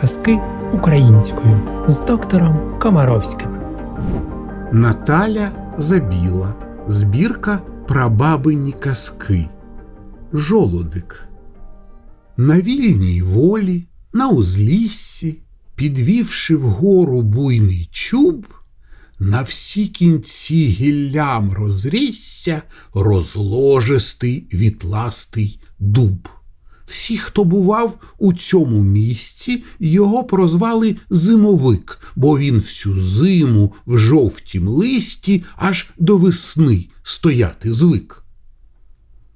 Казки українською з доктором Комаровським. Наталя Забіла. Збірка Прабабині казки. Жолудик. На вільній волі, на узліссі, підвівши вгору буйний чуб, на всі кінці гіллям розрісся розложистий вітластий дуб. Всі, хто бував у цьому місці, його прозвали зимовик, бо він всю зиму в жовтім листі аж до весни стояти звик.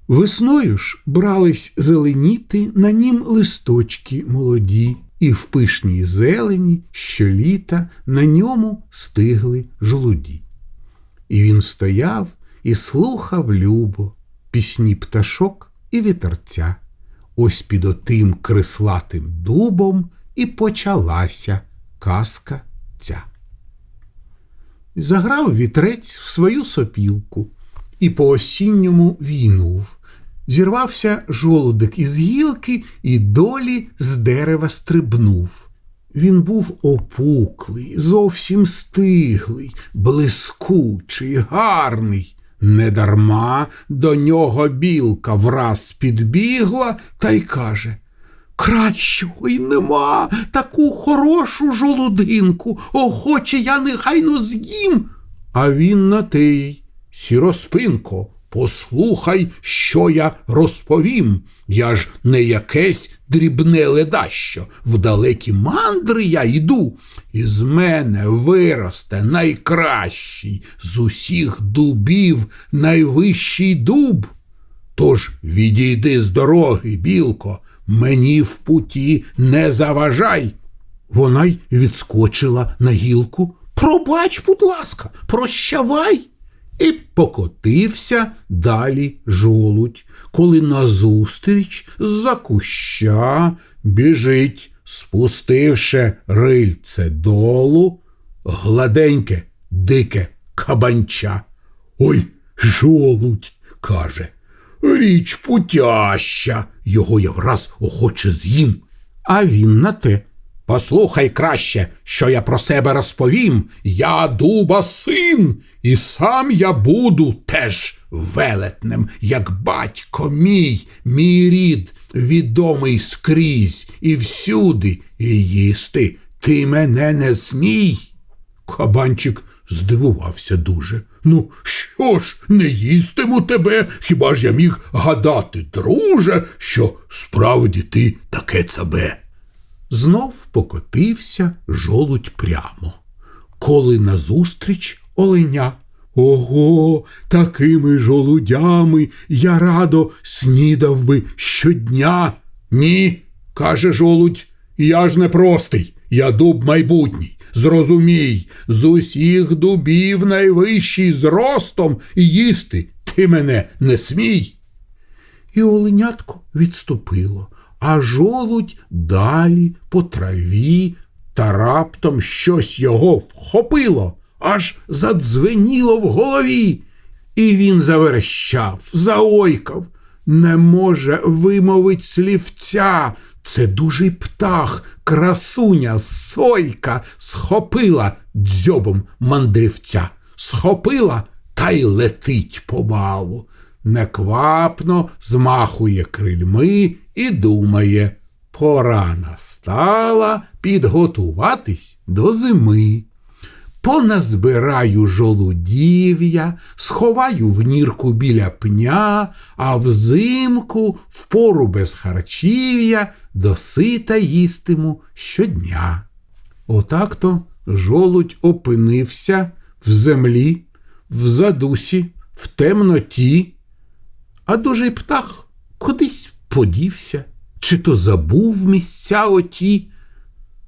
Весною ж брались зеленіти на нім листочки молоді, і в пишній зелені щоліта на ньому стигли жолуді. І він стояв і слухав любо пісні пташок і вітерця. Ось під отим крислатим дубом і почалася казка ця. Заграв вітрець в свою сопілку і по осінньому війнув. Зірвався жолудик із гілки і долі з дерева стрибнув. Він був опуклий, зовсім стиглий, блискучий, гарний. Недарма до нього білка враз підбігла та й каже Кращого й нема таку хорошу жолудинку, охоче я негайно з'їм. А він на тей, сіроспинко, послухай, що я розповім. Я ж не якесь дрібне ледащо. В далекі мандри я йду, і з мене виросте найкращий з усіх дубів найвищий дуб. Тож відійди з дороги, білко, мені в путі не заважай. Вона й відскочила на гілку. Пробач, будь ласка, прощавай. І покотився далі жолудь, коли назустріч з-за куща біжить, спустивши рильце долу, гладеньке, дике кабанча. Ой, жолудь, каже, річ путяща, його я враз охоче з'їм. А він на те. Послухай краще, що я про себе розповім. Я дуба син, і сам я буду теж велетнем, як батько мій, мій рід, відомий скрізь і всюди, і їсти ти мене не смій. Кабанчик здивувався дуже. Ну, що ж, не їстиму тебе, хіба ж я міг гадати, друже, що справді ти таке цабе? Знов покотився жолудь прямо. Коли назустріч оленя. Ого, такими жолудями я радо снідав би щодня. Ні, каже жолудь, я ж не простий, я дуб майбутній. Зрозумій, з усіх дубів найвищий зростом їсти ти мене не смій. І оленятко відступило, а жолудь далі по траві, та раптом щось його вхопило, аж задзвеніло в голові. І він заверещав, заойкав. Не може вимовить слівця. Це дужий птах, красуня, сойка схопила дзьобом мандрівця, схопила та й летить помалу. Неквапно змахує крильми і думає, пора настала підготуватись до зими. Поназбираю жолудів'я, сховаю в нірку біля пня, а взимку, в пору без харчів'я, досита їстиму щодня. Отак-то жолудь опинився в землі, в задусі, в темноті, а дужий птах кудись подівся, чи то забув місця оті.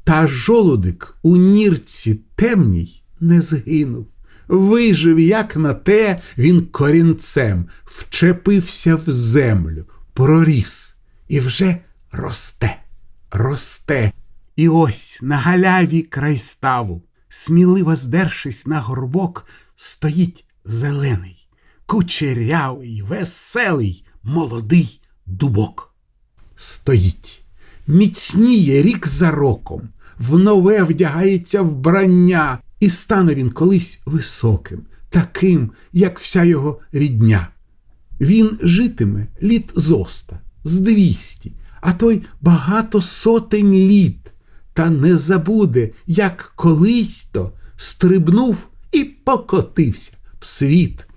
Та жолудик у нірці темній не згинув. Вижив, як на те, він корінцем вчепився в землю, проріс і вже росте, росте. І ось на галяві край ставу, сміливо здершись на горбок, стоїть зелений, кучерявий, веселий, молодий дубок. Стоїть міцніє рік за роком, в нове вдягається вбрання, і стане він колись високим, таким, як вся його рідня. Він житиме літ зоста, з двісті, а той багато сотень літ, та не забуде, як колись то стрибнув і покотився в світ.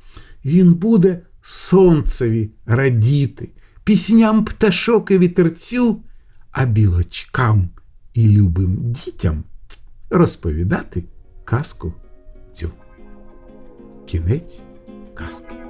Він буде сонцеві радіти, пісням пташок і вітерцю, а білочкам і любим дітям розповідати казку цю. Кінець казки.